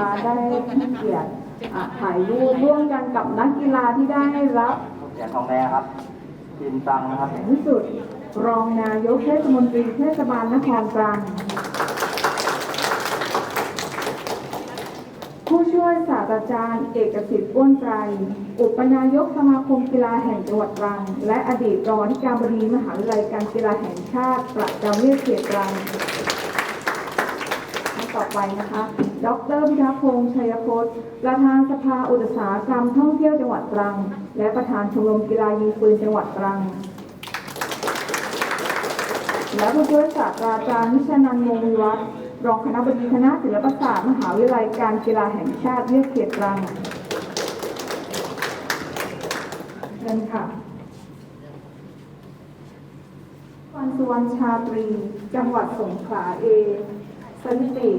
นะคะได้ให้เกียรติอะถ่ายรูปร่วมกันกับนักกีฬาที่ได้รับเหรียญทองแดงครับทีมตังนะครับในที่สุดรองนายกเทศมนตรีเทศบาลนครตรังผู้ช่วยศาสตราจารย์ เอกสิทธิ์อ้วนไตร อุปนายกสมาคมกีฬาแห่งจังหวัดตรัง และอดีตรองอธิการบดีมหาวิทยาลัยการกีฬาแห่งชาติประจำเรียกเขตตรังท่านต่อไปนะคะ ดรพิทักษ์พงษ์ชัยพจน์ประธานสภาอุตสาหกรรมท่องเที่ยวจังหวัดตรัง และประธานชมรมกีฬายิงปืนจังหวัดตรัง และผู้ช่วยศาสตราจารย์นิชนันท์วงวิวัฒน์รองคณะบดีคณะศิลปศาสตร์มหาวิทยาลัยการกีฬาแห่งชาติเลือกเขตตรังเชิญค่ะวันสุวรรณชาตรี จังหวัดสงขลาเอ สถิติ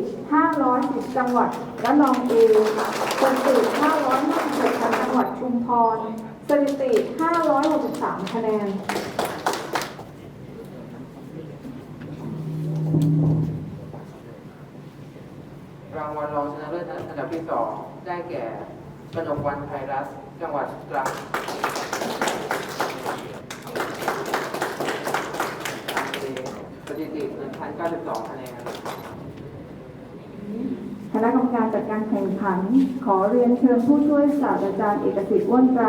510 จังหวัดระนองเอสถิติ 556จังหวัดชุมพร สถิติ 563 คะแนนรางวัลรองชนะเลิศอันดับที่สองได้แก่กนกวันไทยรัฐจังหวัดตรังสถิติ1,092คะแนน ณะกรรมการจัดการแข่งขัน ขอเรียนเชิญผู้ช่วยศาสตราจารย์เอกสิทธิ์อ้วนไตร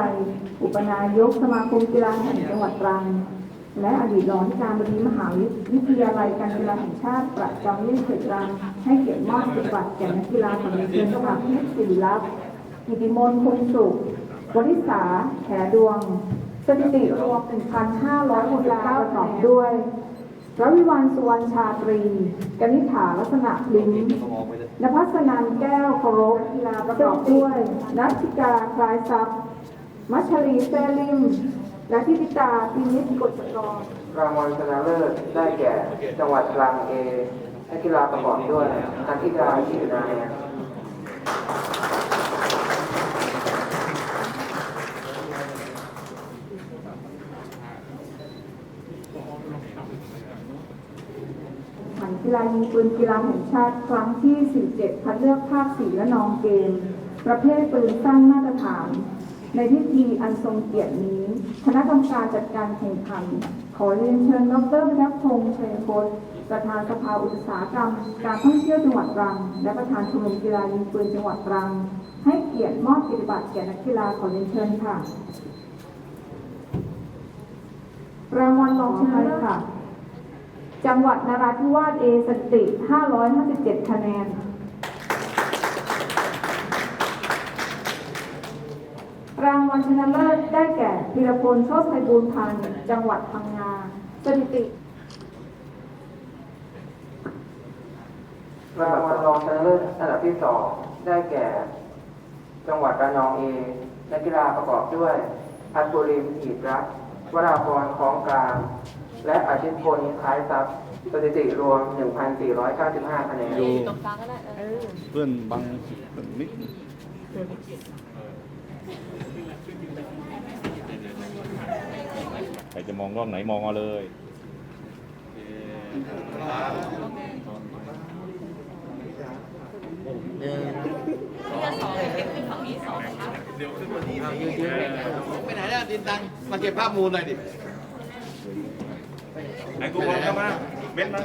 อุปนายกสมาคมกีฬาแห่งจังหวัดตรัง และอดีตรองการบดีมหาวิทยาลัยการกีฬาแห่งชาติประจำเรียนเขตตรังให้เกียรติมอบปฏิบัติแก่นักกีฬาของเรียนจากเพชรศิริลักษณ์กิติมนคงสุขวริษาแขดวง สถิติรวม1,569ประกอบด้วย รวิวันสุวรรณชาตรีกนิษฐาลักษณะลิ้มนภัสนันแก้วเคารพกีฬาประกอบด้วยนัทธิกาคลายทรัพย์ มัชรีแซลิม และทิติตาพินิจกฎกรรางวัลชนะเลิศได้แก่ จังหวัดตรังเอนักกีฬาประกอบด้วยนักกีฬาชื่อนาย ขัน กีฬายิงปืนกีฬาแห่งชาติครั้งที่ 47 คัดเลือกภาค4และนองเกม ประเภทปืนสั้นมาตรฐาน ในพิธีอันทรงเกียรตินี้ คณะกรรมการจัดการแข่งขัน ขอเรียนเชิญดรพิทักษ์พงษ์ชัยพจน์ประธานสภาอุตสาหกรรม การท่องเที่ยวจังหวัดตรัง และประธานชมรมกีฬายิงปืนจังหวัดตรัง ให้เกียรติมอบกิจบัตรแก่นักกีฬาขอเรียนเชิญค่ะรางวัลรองชนะเลิศค่ะ จังหวัดนราธิวาสเอสถิติ 557 คะแนน รางวัลชนะเลิศได้แก่พิรพลโชติไพบูลย์พันธ์จังหวัดพังงาสถิติรางวัลรองชนะเลิศอันดับที่สองได้แก่ จังหวัดระนองเอนักกีฬาประกอบด้วยพัชบุริมหีบรักวราพรคล้องกลาง และอาชิตพลคล้ายทรัพย์สถิติรวม 1,495คะแนนเพื่อนบังนิดใครจะมองกล้องไหนมองเอาเลยไปไหนเนี่ยดินตังมาเก็บภาพมูลหน่อยดิ ไอ้กูบอลเข้ามาเม็ดมา